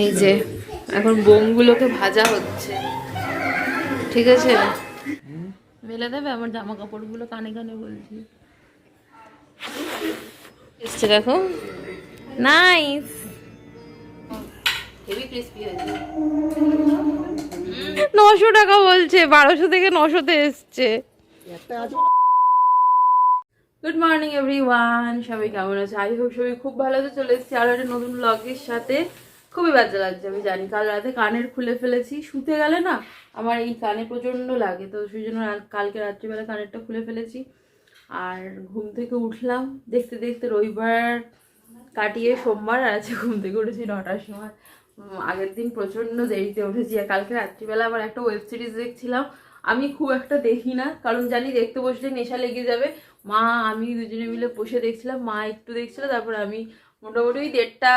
এই যে এখন বোমগুলোকে ভাজা হচ্ছে। ঠিক আছে? মেলে দেবে আমার জামা কাপড়গুলো কানে কানে বলছি। এসছে দেখো। নাইস নশো টাকা বলছে বারোশো থেকে নশোতে এসছে। গুড মর্নিং এভরি ওয়ান সবাই কেমন আছে? আই হোপ সবাই খুব ভালো আছে। চলে এসেছি আরও একটা নতুন ব্লগের সাথে। খুবই বাজে লাগছে, আমি জানি। কাল রাতে কানের খুলে ফেলেছি, শুতে গেলে না আমার এই কানে প্রচণ্ড লাগে, তো সেই জন্য কালকে রাত্রিবেলা কানেরটা খুলে ফেলেছি। আর ঘুম থেকে উঠলাম, দেখতে দেখতে রবিবার কাটিয়ে সোমবার, আর আছে ঘুম থেকে উঠেছি নটার সময়। আগের দিন প্রচণ্ড দেরিতে উঠেছি, আর কালকে রাত্রিবেলা আবার একটা ওয়েব সিরিজ দেখছিলাম। আমি খুব একটা দেখি না, কারণ জানি দেখতে বসলে নেশা লেগে যাবে। মা, আমি দুজনে মিলে বসে দেখছিলাম, মা একটু দেখছিল, তারপর আমি মোটামুটি ওই দেড়টা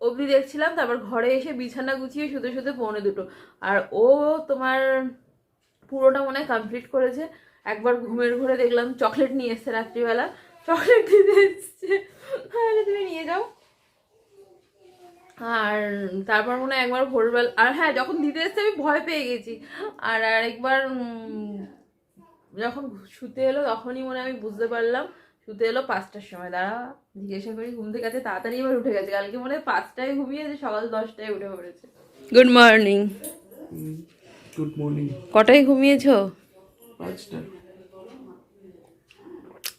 অবধি দেখছিলাম, তারপর ঘরে এসে বিছানা গুছিয়ে শুতে শুতে পৌনে দুটো। আর ও তোমার পুরোটা মনে হয় কমপ্লিট করেছে। একবার ঘুমের ঘরে দেখলাম চকলেট নিয়ে এসছে রাত্রিবেলা। চকলেট দিতে এসছে। তুমি নিয়ে যাও। আর তারপর মনে হয় একবার ভোরবেলা, আর হ্যাঁ যখন দিতে এসছে আমি ভয় পেয়ে গেছি। আর আরেকবার যখন শুতে এলো তখনই মনে আমি বুঝতে পারলাম শুতে এলো পাঁচটার সময় দাঁড়া জিজ্ঞাসা করি ঘুম থেকে গেছে তাড়াতাড়ি এবার উঠে গেছে। কালকে মনে হয় পাঁচটায় ঘুমিয়েছে সকাল দশটায় উঠে পড়েছে। গুড মর্নিং গুড মর্নিং কটায় ঘুমিয়েছো? পাঁচটা।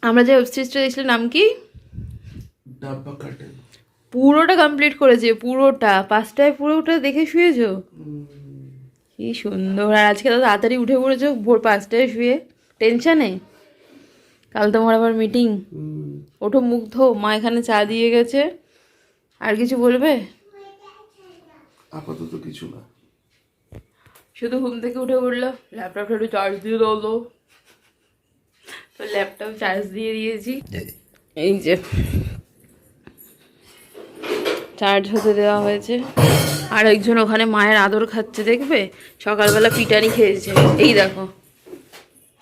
আমরা যে ওয়েব সিরিজটা দেখছিলাম নাম কি? পুরোটা কমপ্লিট করেছে পুরোটা। পাঁচটায় পুরোটা দেখে শুয়েছো? কি সুন্দর। আর আজকে তো তাড়াতাড়ি উঠে পড়েছো ভোর পাঁচটায় শুয়ে। টেনশনে কাল তোমার আবার মিটিং ওঠো মুগ্ধ মা এখানে চা দিয়ে গেছে। আর কিছু বলবে? আপাতত কিছু না। শুধু ঘুম থেকে উঠে পড়ল ল্যাপটপটা একটু চার্জ দিয়ে দাও তো। ল্যাপটপ চার্জ দিয়ে দিয়েছি। এই যে। চার্জ হতে দেওয়া হয়েছে। আর একজন ওখানে মায়ের আদর খাচ্ছে দেখবে? সকালবেলা পিটানি খেয়েছে। এই দেখো।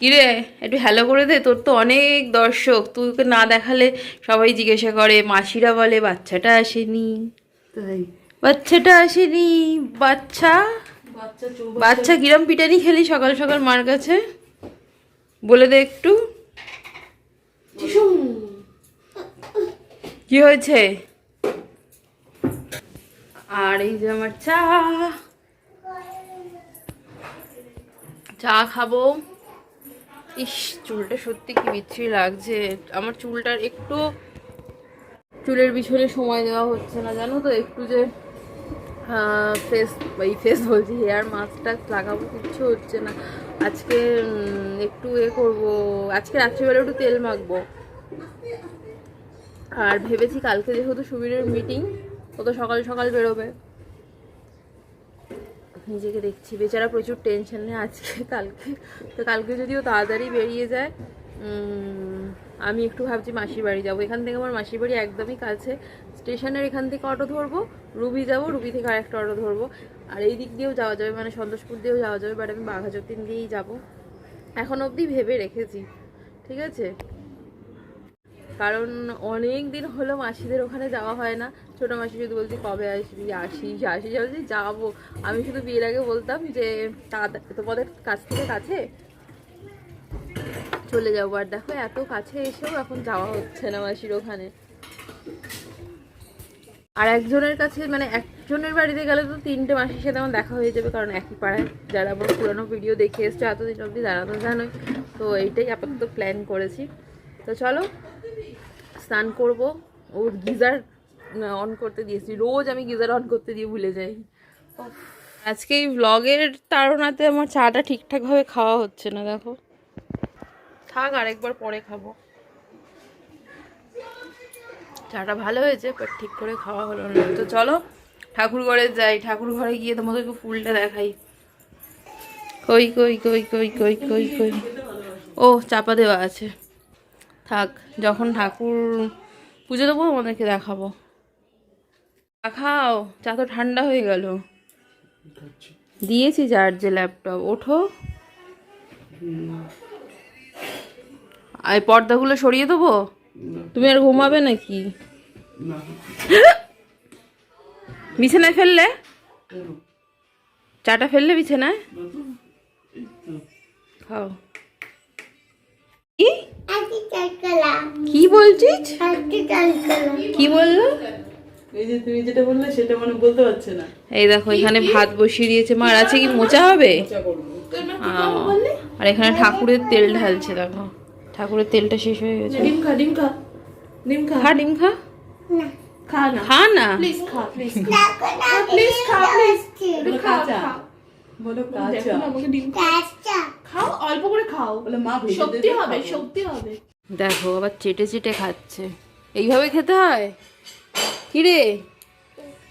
কিরে একটু হ্যালো করে দে তোর তো অনেক দর্শক তুইকে না দেখালে সবাই জিজ্ঞাসা করে মাসিরা বলে বাচ্চাটা আসেনি। তাই? বাচ্চাটা আসেনি বাচ্চা? বাচ্চা কিরম পিটানি খেলি সকাল সকাল মার কাছে? বলে দে একটু। কি হয়েছে? আর এই যে আমার চা। চা খাব। ইস, চুলটা সত্যি কি বিচ্ছিরি লাগছে। আমার চুলটার একটু চুলের পিছনে সময় দেওয়া হচ্ছে না, জানো তো? একটু যে ফেস এই ফেস বলছি হেয়ার মাস্কটা লাগাবো, কিচ্ছু হচ্ছে না। আজকে একটু এ করব। আজকে রাত্রিবেলা একটু তেল মাখবো। আর ভেবেছি কালকে যেহেতু সুবীরের মিটিং ও তো সকাল সকাল বেরোবে। নিজেকে দেখছি। বেচারা প্রচুর টেনশনে আজকে কালকে। তো কালকে যদিও তাড়াতাড়ি বেরিয়ে যায় আমি একটু ভাবছি মাসির বাড়ি যাব। এখান থেকে আমার মাসির বাড়ি একদমই কাছে। স্টেশনের এখান থেকে অটো ধরবো, রুবি যাব, রুবি থেকে আরেকটা অটো ধরবো। আর এই দিক দিয়েও যাওয়া যাবে মানে সন্তোষপুর দিয়েও যাওয়া যাবে বাট আমি বাঘাযতীন দিয়েই যাব। এখন অবধি ভেবে রেখেছি, ঠিক আছে? কারণ অনেক দিন হলো মাসিদের ওখানে যাওয়া হয় না। ছোটো মাসি শুধু বলছি, কবে আসবি? আসিস আসিস বলছি, যাব। আমি শুধু বিয়ের আগে বলতাম যে তোমাদের কাছ থেকে কাছে চলে যাব। আর দেখো, এত কাছে এসেও এখন যাওয়া হচ্ছে না মাসির ওখানে। আর একজনের কাছে মানে একজনের বাড়িতে গেলে তো তিনটে মাসির সাথে আমার দেখা হয়ে যাবে, কারণ একই পাড়ায় যারা আমার পুরোনো ভিডিও দেখে এসছে, এতদিন অবধি যারা তো জানোই। তো এইটাই আপাতত প্ল্যান করেছি। তো চলো, স্নান করব। ও গিজার অন করতে দিয়েছি। রোজ আমি গিজার অন করতে দিয়ে ভুলে যাই। আজকে এই ব্লগের তাড়নাতে আমার চাটা ঠিকঠাকভাবে খাওয়া হচ্ছে না, দেখো। থাক, আরেকবার পরে খাব। চাটা ভালো হয়েছে বাট ঠিক করে খাওয়া হলো না। তো চলো, ঠাকুর ঘরে যাই। ঠাকুর ঘরে গিয়ে তোমাদেরকে ফুলটা দেখাই। কই কই কই কই কই কই কই। ও, চাপা দেওয়া আছে। থাক, যখন ঠাকুর পুজো দেবো, তোমাদেরকে দেখাবো। চা খাও চা তো ঠান্ডা হয়ে গেল। দিয়েছি যার যে ল্যাপটপ ওঠো। আর পর্দাগুলো সরিয়ে দেবো? তুমি আর ঘুমাবে নাকি? বিছানায় ফেললে? চাটা ফেললে বিছানায়। খাও। কি? বলছিস? কি বলল? এই যে তুমি যেটা বললে সেটা মানে বলতে পারছে না। এই দেখো এখানে ভাত বসিয়ে দিয়েছে। মার আছে কি মোচা হবে? আর এখানে ঠাকুরের তেল ঢালছে দেখো। ঠাকুরের তেলটা শেষ হয়ে গেছে। ডিম খা ডিম খা। ডিম খা। খা ডিম খা? খা না। খা না? প্লিজ খা প্লিজ প্লিজ খা প্লিজ। একটু কাঁচা বলো কাঁচা আমাকে ডিম খাও অল্প করে খাও। বলে মা ভেজে হবে শক্তি হবে। দেখো আবার চেটে চেটে খাচ্ছে। এইভাবে খেতে হয়? কি রে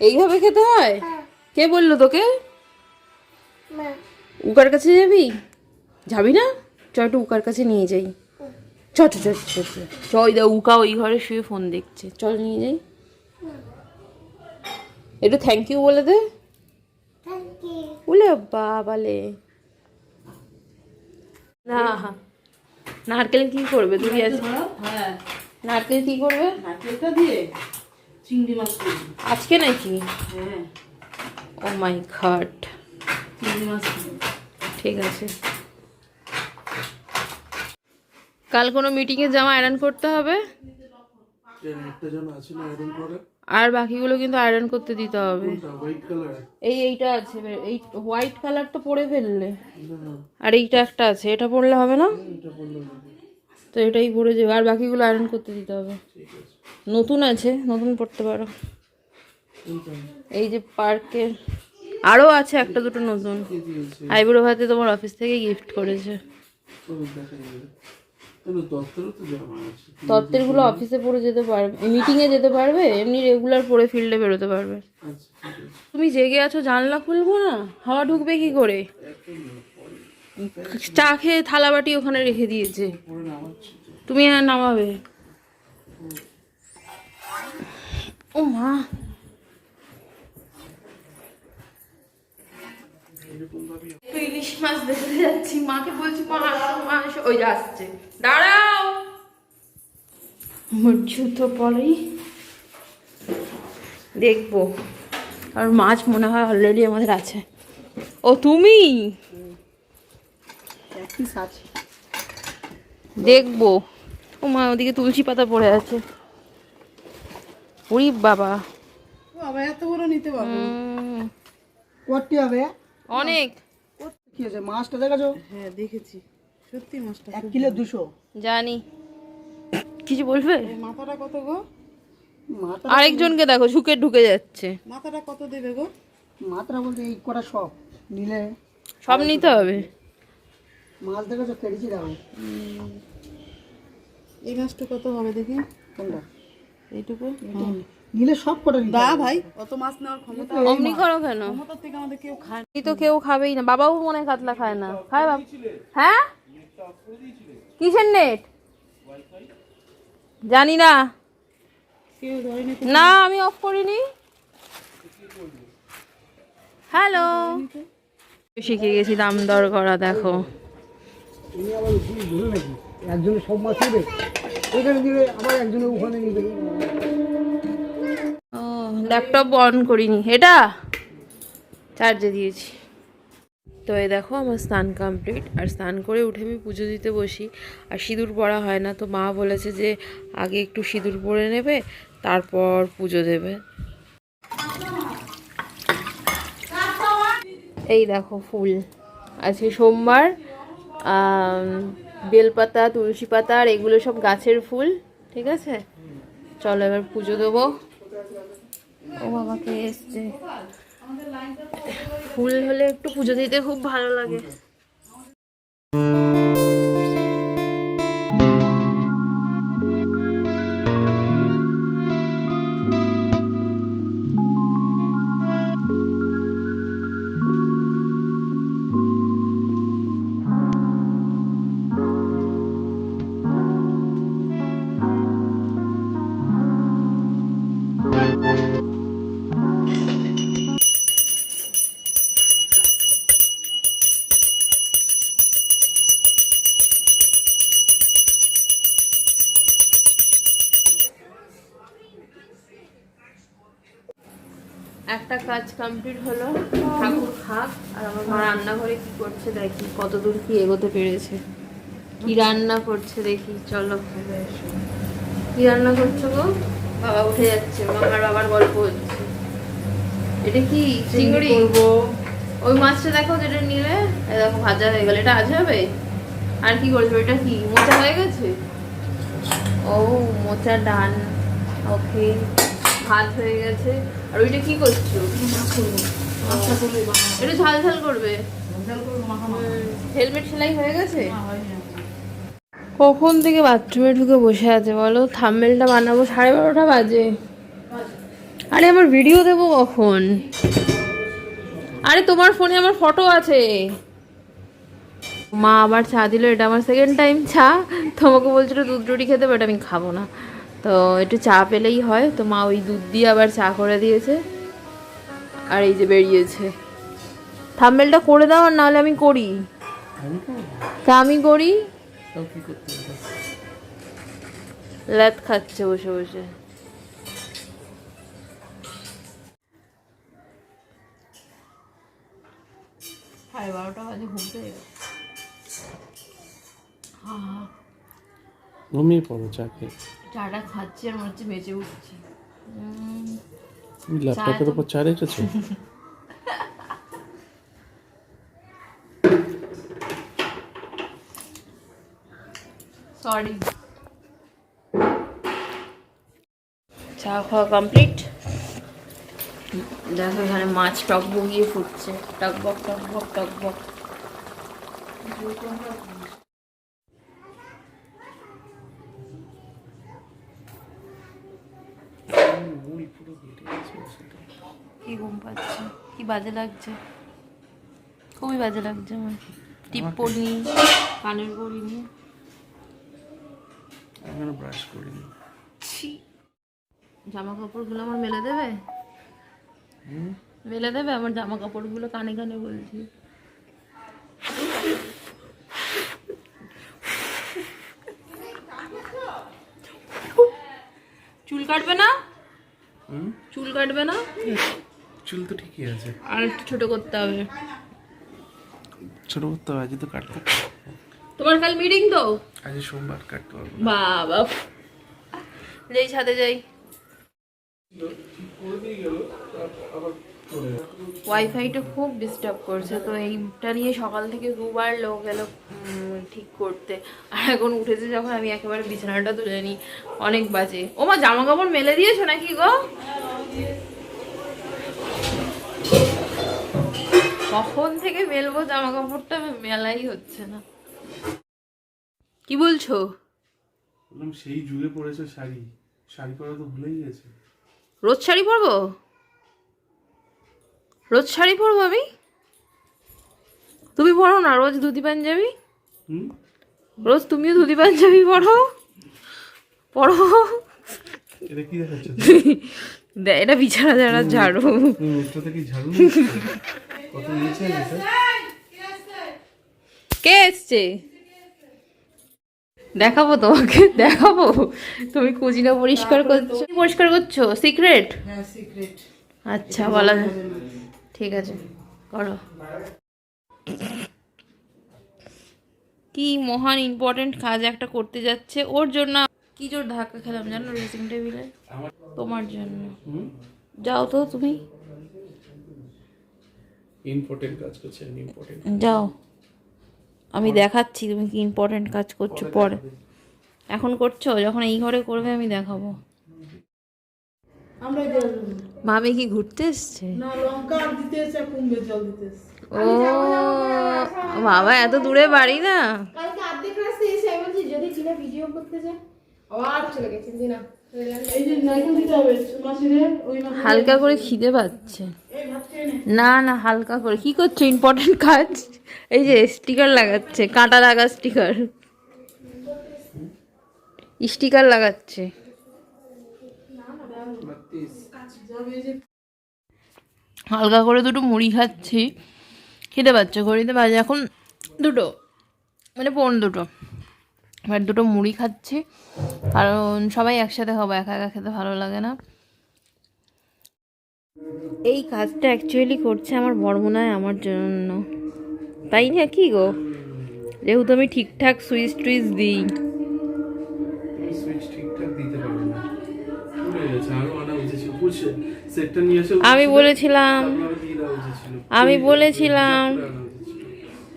এইভাবে খেতে হয়? কে বলল তোকে? উকার কাছে যাবি? যাবি না? চ একটু উকার কাছে নিয়ে যাই। চ চ চ চ চ। চ। ওই দা উকা ওই ঘরে শুয়ে ফোন দেখছে। চল নিয়ে যাই। একটু থ্যাংক ইউ বলে দে। বলে বাবালে। না নারকেল কি করবে? তুমি হ্যাঁ নারকেল কি করবে? নারকেলটা দিয়ে। চিংড়ি মাছ আজকে নাকি হ্যাঁ। Oh my god. চিংড়ি মাছ ঠিক আছে। কাল কোনো মিটিংয়ে জামা আয়রন করতে হবে? কেন, একটা জন আছে না আয়রন করে? আর বাকিগুলো কিন্তু আয়রন করতে দিতে হবে। কালার এই এইটা আছে এই হোয়াইট কালারটা পরে ফেললে। আর এইটা একটা আছে এটা পরলে হবে না? না তো এটাই পরে যাবে আর বাকিগুলো আয়রন করতে দিতে হবে। ঠিক আছে। নতুন আছে, নতুন পড়তে পারো। এই যে পার্কের আরও আছে একটা দুটো নতুন। আইবুড়ো ভাতে তোমার অফিস থেকে গিফট করেছে। ও দেখা যাবে কেন দপ্তরও তো জামা আছে তত্ত্বেরগুলো অফিসে পড়ে যেতে পারবে মিটিংয়ে যেতে পারবে, এমনি রেগুলার পরে ফিল্ডে বেরোতে পারবে। তুমি জেগে আছো জানলা খুলবো না? হাওয়া ঢুকবে কি করে? চা খেয়ে থালাবাটি ওখানে রেখে দিয়েছে। তুমি আর নামাবে। ও মা ইলিশ মাছ দেখতে যাচ্ছি। মাকে বলছি মা আসো মা আসো। ওই যে আসছে। দাঁড়াও! আমার জুতো পরেই। দেখব। আর মাছ মনে হয় অলরেডি আমাদের আছে। ও তুমি? দেখব। ও মা ওদিকে তুলসী পাতা পড়ে আছে। উরি বাবা। বাবা এত বড় নিতে পারব। করতে হবে? অনেক। কি আছে মাছটা দেখাছো? হ্যাঁ দেখেছি। সত্যি মাছটা এক কিলো দুশো। জানি। কিছু বলবে? মাথাটা কত গো? মাথা আরেকজনকে দেখো ঝুঁকে ঢুকে যাচ্ছে। মাথাটা কত দেবে গো? মাত্রা বলতে এই কটা সব। নিলে সব নিতে হবে। মাছ দেখাছো কেটেছি দেখো। এই মাছটা কত হবে দেখি? কোনটা? এইটুকু? নিলে সব কটা নিতে বা ভাই অত মাছ নেওয়ার ক্ষমতা অমনি করো কেন? ক্ষমতার থেকে আমাদের কেউ খায় এই তো কেউ খাবেই না। বাবাও মনে কাতলা খায় না। খায় বাবা। হ্যাঁ? কিসের নেট জানি না। না আমি অফ করিনি। হ্যালো শিখে গেছি দাম দর করা দেখো। তুমি আবার তুমি ভুলে একজনে সব মাছ নেবে? এখানে দিবে আবার একজনে ওখানে নিবে ও ল্যাপটপ অন করিনি। এটা? চার্জে দিয়েছি। তো এই দেখো আমার স্নান কমপ্লিট আর স্নান করে উঠে আমি পুজো দিতে বসি। আর সিঁদুর পরা হয় না, তো মা বলেছে যে আগে একটু সিঁদুর পরে নেবে, তারপর পুজো দেবে। এই দেখো ফুল। আজকে সোমবার বেলপাতা, তুলসী পাতা আর এগুলো সব গাছের ফুল, ঠিক আছে? চলো এবার পুজো দেবো। ও বাবাকে এসছে। ফুল হলে একটু পুজো দিতে খুব ভালো লাগে। কাজ কমপ্লিট হলো। ঠাকুর খাক আর আমার মা রান্নাঘরে কি করছে দেখি কতদূর কি এগোতে পেরেছে। কি রান্না করছে দেখি চলো। কি রান্না করছ গো? বাবা উঠে যাচ্ছে মামার বাবার গল্প হচ্ছে। এটা কি? চিংড়ি ওই মাছটা দেখো যেটা নিলে দেখো ভাজা হয়ে গেল। এটা আজ হবে? আর কি করছ? এটা কি মোচা হয়ে গেছে? ও মোচা ডান ওকে। ভাত হয়ে গেছে। আর ওইটা কি করছ? এটা ঝাল ঝাল করবে। হেলমেট সেলাই হয়ে গেছে? কখন থেকে বাথরুমে ঢুকে বসে আছে বলো? থাম্বেলটা বানাবো সাড়ে বারোটা বাজে। আরে আমার ভিডিও দেবো কখন? আরে তোমার ফোনে আমার ফটো আছে। মা আবার চা দিল, এটা আমার সেকেন্ড টাইম চা। তোমাকে বলছিল দুধ রুটি খেতে বাট আমি খাব না। তো একটু চা পেলেই হয়। তো মা ওই দুধ দিয়ে আবার চা করে দিয়েছে। আর এই যে বেরিয়েছে। থাম্বেলটা করে দাও আর নাহলে আমি করি। তা আমি করি। ল্যাদ খাচ্ছে বসে বসে। সাড়ে বারোটা বাজে ঘুম পেয়ে ঘুমিয়ে পড়ো চা খেয়ে চাটা খাচ্ছি আর মনে হচ্ছে বেঁচে উঠছি। তুমি ল্যাপটপের উপর চা রেখেছো? সরি চা খাওয়া কমপ্লিট দেখো এখানে মাছ টক বগিয়ে ফুটছে। টক বক টক বক টক বক কি ঘুম পাচ্ছে কি বাজে লাগছে? খুবই বাজে লাগছে আমার। টিপ্পনি কানের গড়ি নিয়ে। এখনও ব্রাশ করিনি। জামা কাপড়গুলো আমার মেলে দেবে? মেলে দেবে? আমার জামা কাপড়গুলো কানে কানে বলছি। চুল কাটবে না? চুল কাটবে না? চুল তো ঠিকই আছে। আর একটু ছোট করতে হবে। ছোট করতে হবে আজ তো কাটতে তোমার কাল মিটিং তো? আজ সোমবার কাটতে পারব বাবা যাই ছাদে যাই। ওয়াইফাইটা খুব ডিস্টার্ব করছে তো এইটা নিয়ে সকাল থেকে দুবার লোক এলো ঠিক করতে। আর এখন উঠেছে যখন আমি একেবারে বিছানাটা তুলে নিই। অনেক বাজে। ও মা জামা কাপড় মেলে দিয়েছ নাকি গো? কখন থেকে মেলবো জামা কাপড়টা মেলাই হচ্ছে না। কি বলছো? বললাম সেই যুগে পড়েছে শাড়ি। শাড়ি পরা তো ভুলেই গেছে। রোজ শাড়ি পরবো? রোজ শাড়ি পরবো আমি? তুমি পরো না রোজ ধুতি পাঞ্জাবি? রোজ তুমিও ধুতি পাঞ্জাবি পরো। পরো। এটা কি দেখাচ্ছে? এটা বিছানা যারা ঝাড়ু। থেকে ঝাড়ু কে এসছে? দেখাবো তোমাকে দেখাবো। তুমি কুচিনা পরিষ্কার করছ পরিষ্কার করছ? সিক্রেট হ্যাঁ আচ্ছা বলা। যায় ঠিক আছে করো। কি মহান ইম্পর্টেন্ট কাজ একটা করতে যাচ্ছে। ওর জন্য কি জোর ধাক্কা খেলাম জানো ড্রেসিং টেবিলে তোমার জন্য। যাও তো তুমি। ইম্পর্টেন্ট কাজ করছে ইম্পর্টেন্ট যাও। আমি দেখাচ্ছি তুমি কি ইম্পর্টেন্ট কাজ করছ পরে। এখন করছ যখন এই ঘরে করবে আমি দেখাবো। আমরা মামি কি ঘুরতে এসছে? না ও বাবা এত দূরে বাড়ি না। কালকে অর্ধেক রাস্তা এসে আমি বলছি যদি কিনা ভিডিও করতে যায় আবার চলে দিনা। হালকা করে খিদে পাচ্ছে। নে, না, হালকা করে। কি করছ? ইম্পর্টেন্ট কাজ। এই যে স্টিকার লাগাচ্ছে, কাঁটা লাগা স্টিকার স্টিকার লাগাচ্ছে। হালকা করে দুটো মুড়ি খাচ্ছি। খেতে পাচ্ছে ঘড়িতে বাজে এখন দুটো মানে পৌন দুটো। এবার দুটো মুড়ি খাচ্ছি। কারণ সবাই একসাথে খাব একা একা খেতে ভালো লাগে না। এই কাজটা অ্যাকচুয়ালি করছে আমার বর্মনায় আমার জন্য। তাই না কি গো? যেহেতু আমি ঠিকঠাক সুইচ টুইচ দিই। আমি বলেছিলাম। আমি বলেছিলাম।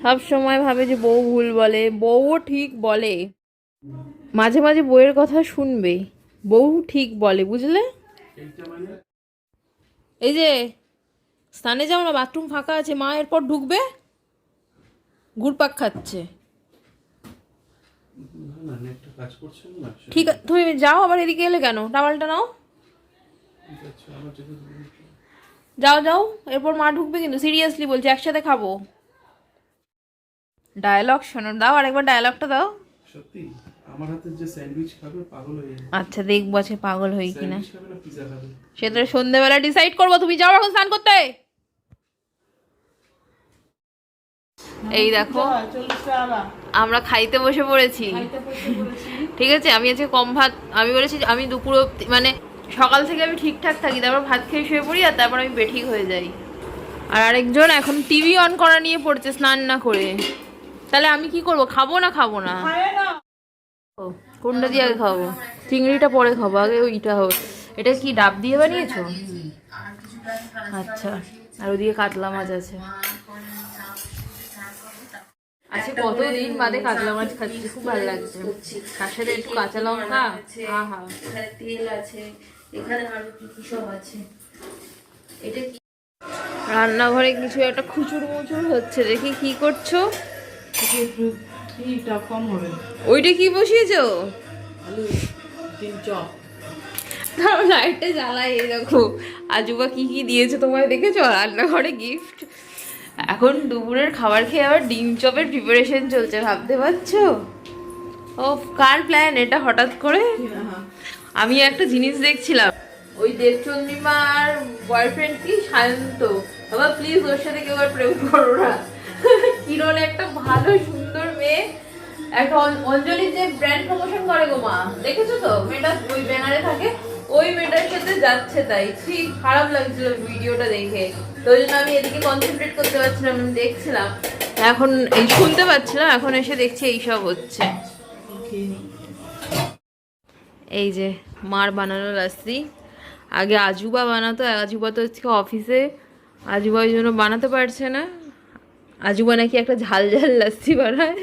সব সময় ভাবে যে বউ ভুল বলে, বউও ঠিক বলে। মাঝে মাঝে বউয়ের কথা শুনবে, বউ ঠিক বলে, বুঝলে? এই যে, স্নানে যাও না, বাথরুম ফাঁকা আছে, মা এরপর ঢুকবে? ঘুরপাক খাচ্ছে। ঠিক আছে, তুমি যাও আবার এদিকে এলে কেন? টাওয়ালটা নাও। যাও যাও, এরপর মা ঢুকবে কিন্তু সিরিয়াসলি বলছি, একসাথে খাব। ডায়লগ শোনো দাও আরেকবার ডায়লগটা দাও। সত্যি আমার হাতের যে স্যান্ডউইচ খাবে পাগল হয়ে যাবে। আচ্ছা দেখব আছে পাগল হই কিনা। স্যান্ডউইচ খাবে না পিজা খাবে। সেটা সন্ধ্যেবেলা ডিসাইড করব তুমি যাও এখন স্নান করতে। এই দেখো আমরা খাইতে বসে পড়েছি। ঠিক আছে আমি আজকে কম ভাত আমি বলেছি যে আমি দুপুর মানে সকাল থেকে আমি ঠিকঠাক থাকি তারপর ভাত খেয়ে শুয়ে পড়ি আর তারপর আমি বেঠিক হয়ে যাই। আর আরেকজন এখন টিভি অন করা নিয়ে পড়ছে স্নান না করে। তাহলে আমি কি করব? খাব না খাব না? ও, কোনটা দিয়ে আগে খাব? চিংড়িটা পরে খাব আগে ওইটা হোক। এটা কি ডাব দিয়ে বানিয়েছো? আচ্ছা আর ওদিকে কাতলা মাছ আছে। আচ্ছা কতদিন বাদে কাতলা মাছ খাচ্ছি খুব ভালো লাগছে। তার সাথে একটু কাঁচা লঙ্কা। আহা এখানে তেল আছে এখানে আরও কি কি সব আছে। এটা কি? রান্নাঘরে কিছু একটা খুচুর মুচুর হচ্ছে দেখি কি করছ? ওইটা কি বসিয়েছো? তাও লাইটটা জ্বালাই দেখো। আজুবা কি কি দিয়েছে তোমায় দেখেছ? রান্নাঘরে গিফট এখন দুপুরের খাবার খেয়ে আবার ডিম চপের প্রিপারেশন চলছে ভাবতে পারছ? ও কার প্ল্যান এটা হঠাৎ করে? আমি একটা জিনিস দেখছিলাম। ওই দেবচন্দ্রিমার বয়ফ্রেন্ড কি? সায়ন্ত বাবা প্লিজ ওর সাথে কেউ আর প্রেম করো না। কিরণ একটা ভালো, সুন্দর মেয়ে। অন- অঞ্জলি যে ব্র্যান্ড প্রমোশন করে গো মা, দেখেছ তো? মেয়েটা ওই ব্যানারে থাকে। ওই মেয়েটার সাথে যাচ্ছে তাই। ঠিক খারাপ লাগছিল ভিডিওটা দেখে। তো ওই জন্য আমি এদিকে কনসেন্ট্রেট করতে পারছিলাম, আমি দেখছিলাম। এখন এই শুনতে পাচ্ছিলাম এখন এসে দেখছি এইসব হচ্ছে। এই যে, মার বানানো লাস্সি আগে আজুবা বানাতো, আজুবা তো হচ্ছে অফিসে আজুবা ওই জন্য বানাতে পারছে না। আজুবা নাকি একটা ঝাল ঝাল লাস্সি বানায়।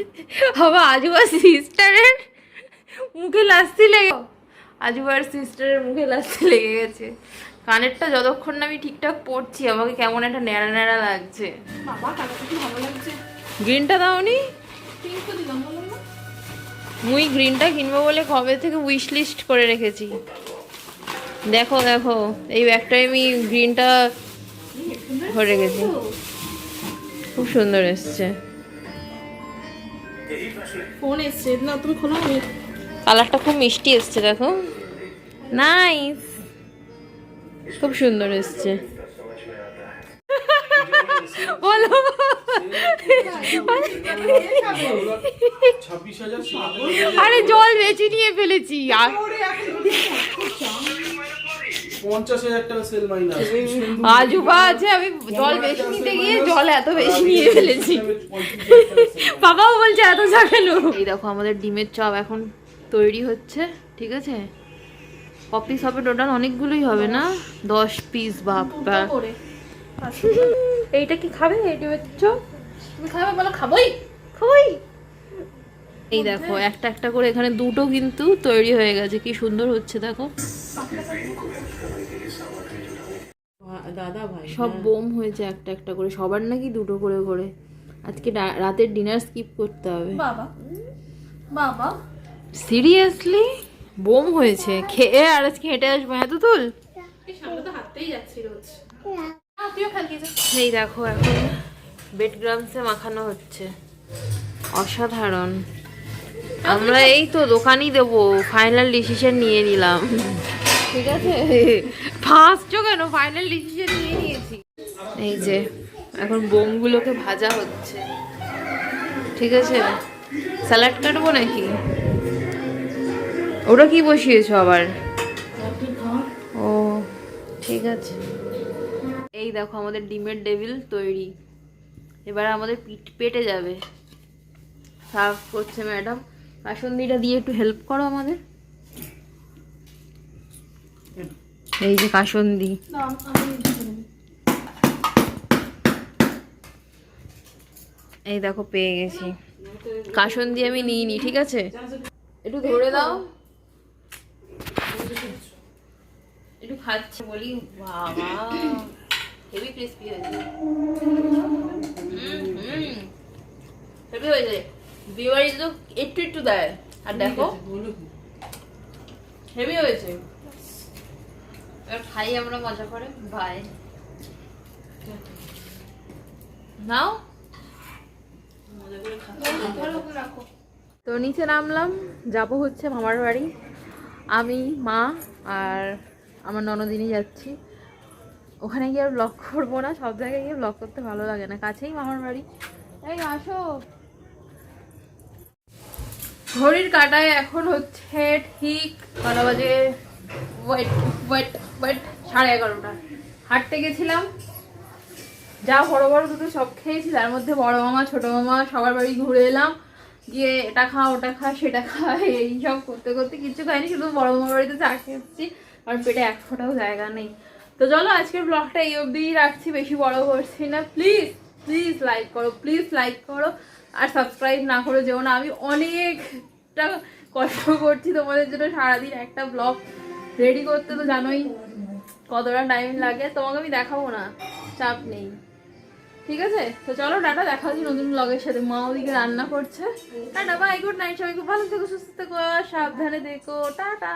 আবার আজুবা সিস্টারের মুখে লাস্সি লেগে আজুবার সিস্টারের মুখে লাস্সি লেগে গেছে। কানেরটা যতক্ষণ না আমি ঠিকঠাক পড়ছি আমাকে কেমন একটা ন্যাড়া ন্যাড়া লাগছে। গ্রিনটা দাওনি? মুই গ্রিনটা কিনবো বলে কবে থেকে উইশ লিস্ট করে রেখেছি। দেখো দেখো এই ব্যাগটায় আমি গ্রিনটা ভরে রেখেছি। খুব সুন্দর এসছে। ফোন এসছে। না তুমি খোলো কালারটা খুব মিষ্টি এসছে দেখো। নাইস খুব সুন্দর এসছে। বলো। আরে জল বেঁচে নিয়ে ফেলেছি আর পঞ্চাশ হাজার টাকা সেল মাইনাস আজুবা আছে আমি জল বেশি নিতে গিয়ে জল এত বেশি নিয়ে ফেলেছি। বাবাও বলছে এত এই দেখো আমাদের ডিমের চপ এখন তৈরি হচ্ছে ঠিক আছে? ক পিস হবে টোটাল অনেকগুলোই হবে না? দশ পিস করে। এইটা কি খাবে? এই ডিমের চপ তুমি খাবে বলো খাবোই? খাবই। এই দেখো একটা একটা করে এখানে দুটো কিন্তু তৈরি হয়ে গেছে। কি সুন্দর হচ্ছে দেখো। দাদা ভাই সব বোম হয়েছে একটা একটা করে সবার নাকি দুটো করে করে। আজকে ডা- রাতের ডিনার স্কিপ করতে হবে। বাবা বাবা। সিরিয়াসলি বোম হয়েছে? খেয়ে আর আজকে হেঁটে আসব এত তুল? এই তো হাঁটতেই যাচ্ছি রোজ। না, তুইও খালি যা। এই দেখো এখন বেড গ্রামসে মাখানো হচ্ছে। অসাধারণ। আমরা এই তো দোকানই দেবো। ফাইনাল ডিসিশন নিয়ে নিলাম। ঠিক আছে? ফার্স্ট কেন? ফাইনাল ডিসিশন নিয়ে নিয়েছি। এই যে, এখন বোমগুলোকে ভাজা হচ্ছে। ঠিক আছে? স্যালাড কাটবো নাকি? ওটা কি বসিয়েছো আবার? ও, ঠিক আছে। এই দেখো, আমাদের ডিমের ডেভিল তৈরি। এবার আমাদের পিঠ পেটে যাবে। সার্ভ করছে ম্যাডাম কাসন্দিটা দিয়ে একটু হেল্প করো আমাদের। এই যে কাসন্দি। এই দেখো পেয়ে গেছি। কাসন্দি আমি নিইনি ঠিক আছে? একটু ধরে দাও। একটু খাচ্ছি বলি বাবা হেভি ক্রিস্পি হয়েছে। হেভি হয়েছে। বিয়েবাড়ি তো একটু একটু দেয়। আর দেখো হেভি হয়েছে। খাই আমরা মজা করে। বাই নাও। তো নিচে নামলাম যাব হচ্ছে মামার বাড়ি। আমি মা আর আমার ননদিনী যাচ্ছি। ওখানে গিয়ে আর ব্লগ করব না সব জায়গায় গিয়ে ব্লগ করতে ভালো লাগে না। কাছেই মামার বাড়ি। এই আসো। ঘড়ির কাটায় এখন হচ্ছে ঠিক কটা বাজে ওয়েট ওয়েট ওয়েট সাড়ে এগারোটা। হাঁটতে গেছিলাম। যা বড় বড় দুটো সব খেয়েছি, তার মধ্যে বড় মামা, ছোট মামা, সবার বাড়ি ঘুরে এলাম। গিয়ে এটা খা, ওটা খা, সেটা খা, এই সব করতে করতে কিছু খাইনি, শুধু বড় মামার বাড়িতে চা খেয়েছি। কারণ পেটে এক ফোঁটাও জায়গা নেই। তো চলো, আজকের ব্লগটা এই অবধিই রাখছি, বেশি বড় করছি না। প্লিজ প্লিজ লাইক করো প্লিজ লাইক করো। আর সাবস্ক্রাইব না করে যেও না। আমি অনেকটা কষ্ট করছি তোমাদের জন্য সারাদিন একটা ব্লগ রেডি করতে, তো জানোই কতটা টাইম লাগে। তোমাকে আমি দেখাবো না, চাপ নেই। ঠিক আছে? তো চলো টাটা, দেখা হচ্ছে নতুন ব্লগের সাথে। মা ওদিকে রান্না করছে। টাটা বাই গুড নাইট সবাই খুব ভালো থেকো, সুস্থ থেকো সাবধানে দেখো টাটা।